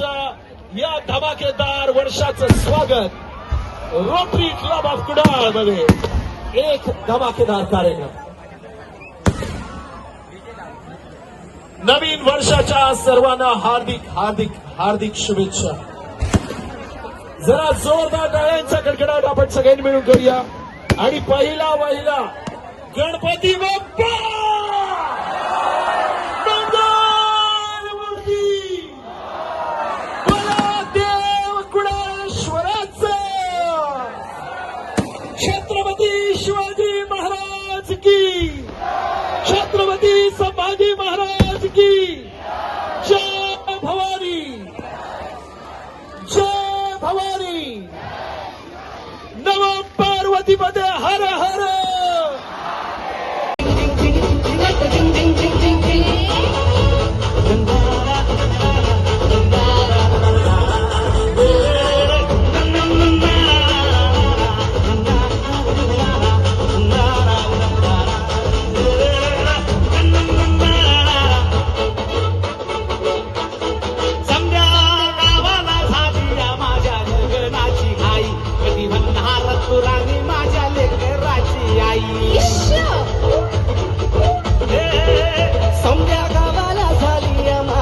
या धमाकेदार वर्षाचं स्वागत रोटरी क्लब ऑफ कुडाळमध्ये एक धमाकेदार कार्यक्रम. नवीन वर्षाच्या सर्वांना हार्दिक हार्दिक हार्दिक शुभेच्छा. जरा जोरदार डाळ्यांचा कडकडाट आपण सगळ्यांनी मिळून करूया. आणि पहिला पहिला गणपती बाप्पा! छत्रपती शिवाजी महाराज की। छत्रपती संभाजी महाराज की। जय भवानी। जय भवानी। नव पार्वतीमध्ये हर हर।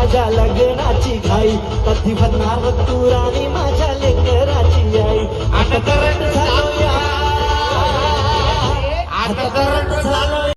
माझ्या लग्नाची घाई. कधी तू राणी माझ्या लेकराची आई. आता